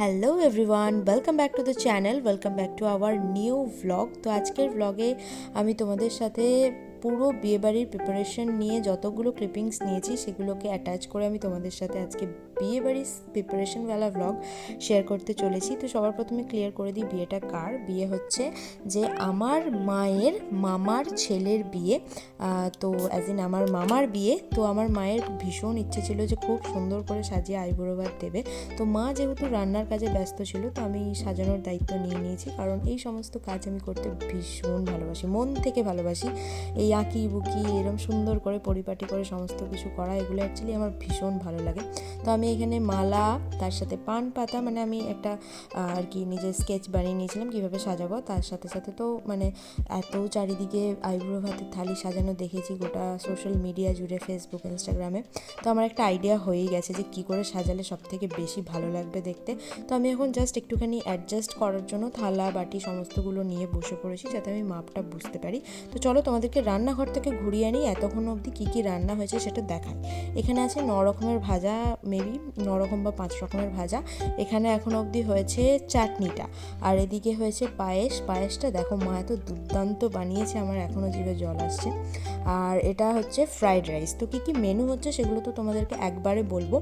Hello everyone welcome back to the channel welcome back to our new vlog তো আজকের ভ্লগে আমি তোমাদের সাথে পুরো বিয়েবাড়ির প্রিপারেশন নিয়ে যতগুলো ক্লিপিংস নিয়েছি, সেগুলোকে অ্যাটাচ করে আমি তোমাদের সাথে আজকে বিয়েবাড়ির প্রিপারেশনওয়ালা ভ্লগ শেয়ার করতে চলেছি। তো সবার প্রথমে ক্লিয়ার করে দিই বিয়েটা কার। বিয়ে হচ্ছে যে আমার মায়ের মামার ছেলের বিয়ে। তো অ্যাজ ইন আমার মামার বিয়ে। তো আমার মায়ের ভীষণ ইচ্ছে ছিল যে খুব সুন্দর করে সাজিয়ে আইবুড়ো দেবে। তো মা যেহেতু রান্নার কাজে ব্যস্ত ছিল, তো আমি সাজানোর দায়িত্ব নিয়ে নিয়েছি। কারণ এই সমস্ত কাজ আমি করতে ভীষণ ভালোবাসি, মন থেকে ভালোবাসি। এই আঁকি বুকি এরকম সুন্দর করে পরিপাটি করে সমস্ত কিছু করা, এগুলো অ্যাকচুয়ালি আমার ভীষণ ভালো লাগে। তো আমি এখানে মালা, তার সাথে পান পাতা মানে আমি একটা আর কি নিজের স্কেচ বানিয়ে নিয়েছিলাম কীভাবে সাজাবো। তার সাথে সাথে তো মানে এত চারিদিকে আইব্রো ভাতের থালি সাজানো দেখেছি গোটা সোশ্যাল মিডিয়া জুড়ে ফেসবুক ইনস্টাগ্রামে তো আমার একটা আইডিয়া হয়েই গেছে যে কী করে সাজালে সব থেকে বেশি ভালো লাগবে দেখতে। তো আমি এখন জাস্ট একটুখানি অ্যাডজাস্ট করার জন্য থালা, বাটি সমস্তগুলো নিয়ে বসে পড়েছি যাতে আমি মাপটা বুঝতে পারি। তো চলো তোমাদেরকে রান্নাঘর থেকে ঘুরিয়ে আনি, এতক্ষণ অবধি কী কী রান্না হয়েছে সেটা দেখাই। এখানে আছে ন রকমের ভাজা মেবি রকম বা পাঁচ রকমের ভাজা। এখানে এখন অবধি হয়েছে চাটনিটা। আর এদিকে হয়েছে পায়েস। পায়েসটা দেখো মা এত দুর্দান্ত বানিয়েছে, আমার এখনও জিভে জল আসছে। আর এটা হচ্ছে ফ্রাইড রাইস। তো কী কী মেনু হচ্ছে সেগুলো তো তোমাদেরকে একবারে বলব।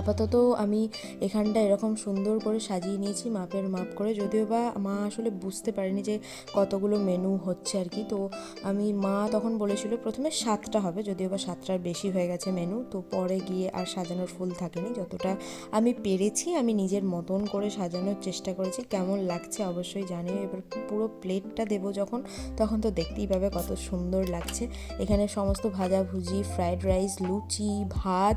আপাতত আমি এখানটা এরকম সুন্দর করে সাজিয়ে নিয়েছি, মাপের মাপ করে। যদিও বা মা আসলে বুঝতে পারেনি যে কতগুলো মেনু হচ্ছে আর কি। তো আমি, মা তখন বলেছিল প্রথমে সাতটা হবে, যদিও বা সাতটার বেশি হয়ে গেছে মেনু তো পরে গিয়ে আর সাজানোর ফুল থাকেনি। যতটা আমি পেরেছি, আমি নিজের মতন করে সাজানোর চেষ্টা করেছি। কেমন লাগছে অবশ্যই জানিও। এবার পুরো প্লেটটা দেবো যখন, তখন তো দেখতেই পাবে কত সুন্দর লাগছে। এখানে সমস্ত ভাজাভুজি ফ্রাইড রাইস লুচি, ভাত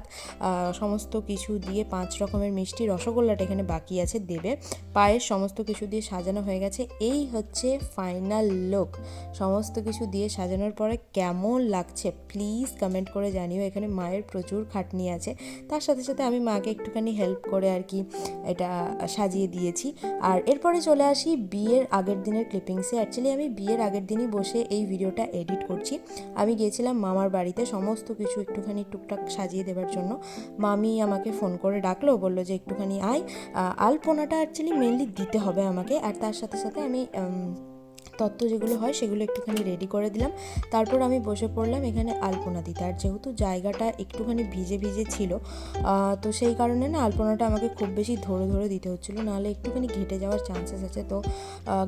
সমস্ত কিছু দিয়ে পাঁচ রকমের মিষ্টি রসগোল্লাটা এখানে বাকি আছে, দেবে। পায়ের সমস্ত কিছু দিয়ে সাজানো হয়ে গেছে। এই হচ্ছে ফাইনাল লুক সমস্ত কিছু দিয়ে সাজানোর পরে কেমন লাগছে? প্লিজ কমেন্ট করে জানিও। এখানে মায়ের প্রচুর খাটনি আছে। তার সাথে সাথে আমি মাকে একটুখানি হেল্প করে আর কি এটা সাজিয়ে দিয়েছি। আর এরপরে চলে আসি বিয়ের আগের দিনের ক্লিপিংসে অ্যাকচুয়ালি আমি বিয়ের আগের দিনই বসে এই ভিডিওটা এডিট করছি। আমি গিয়েছিলাম মামার বাড়িতে সমস্ত কিছু একটুখানি টুকটাক সাজিয়ে দেওয়ার জন্য। মামি আমাকে ফোন করে ডাকলো, বলল যে একটুখানি আয়। আলপনাটা অ্যাকচুয়ালি মেনলি দিতে হবে আমাকে। আর তার সাথে সাথে আমি তত্ত্ব যেগুলো হয় সেগুলো একটুখানি রেডি করে দিলাম। তারপর আমি বসে পড়লাম এখানে আলপনা দিতে। আর যেহেতু জায়গাটা একটুখানি ভিজে ভিজে ছিল তো সেই কারণে না আলপনাটা আমাকে খুব বেশি ধরে ধরে দিতে হচ্ছিল। নাহলে একটুখানি ঘেটে যাওয়ার চান্সেস আছে। তো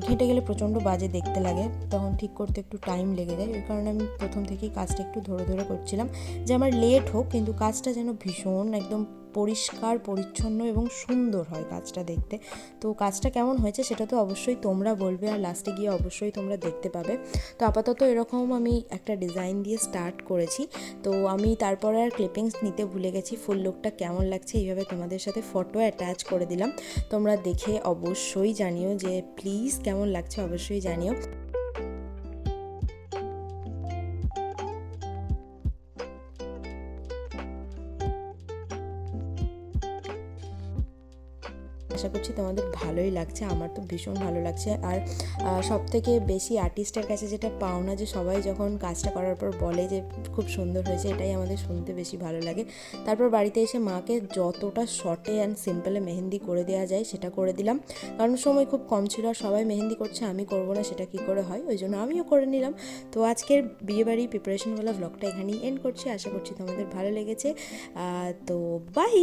ঘেটে গেলে প্রচণ্ড বাজে দেখতে লাগে। তখন ঠিক করতে একটু টাইম লেগে যায়। ওই কারণে আমি প্রথম থেকেই কাজটা একটু ধরে ধরে করছিলাম। যে আমার লেট হোক, কিন্তু কাজটা যেন ভীষণ, একদম পরিষ্কার, পরিচ্ছন্ন এবং সুন্দর হয় কাজটা দেখতে। তো কাজটা কেমন হয়েছে সেটা তো অবশ্যই তোমরা বলবে আর লাস্টে গিয়ে অবশ্যই তোমরা দেখতে পাবে। তো আপাতত এরকম আমি একটা ডিজাইন দিয়ে স্টার্ট করেছি। তো আমি তারপরে আর ক্লিপিংস নিতে ভুলে গেছি, ফুল লুকটা কেমন লাগছে এইভাবে তোমাদের সাথে ফটো অ্যাটাচ করে দিলাম। তোমরা দেখে অবশ্যই জানিও যে প্লিজ কেমন লাগছে অবশ্যই জানিও। আশা করছি তোমাদের ভালোই লাগছে, আমার তো ভীষণ ভালো লাগছে। আর সব থেকে বেশি আর্টিস্টের কাছে যেটা পাওনা যে সবাই যখন কাজটা করার পর বলে যে খুব সুন্দর হয়েছে, এটাই আমাদের শুনতে বেশি ভালো লাগে। তারপর বাড়িতে এসে মাকে যতটা শর্টে অ্যান্ড সিম্পলে মেহেন্দি করে দেওয়া যায় সেটা করে দিলাম। কারণ সময় খুব কম ছিল, আর সবাই মেহেন্দি করছে, আমি করব না, সেটা কি করে হয়? ওই জন্য আমিও করে নিলাম। তো আজকের বিয়েবাড়ি প্রিপারেশনওয়ালা ব্লগটা এখানেই এন্ড করছি, আশা করছি তোমাদের ভালো লেগেছে। তো বাই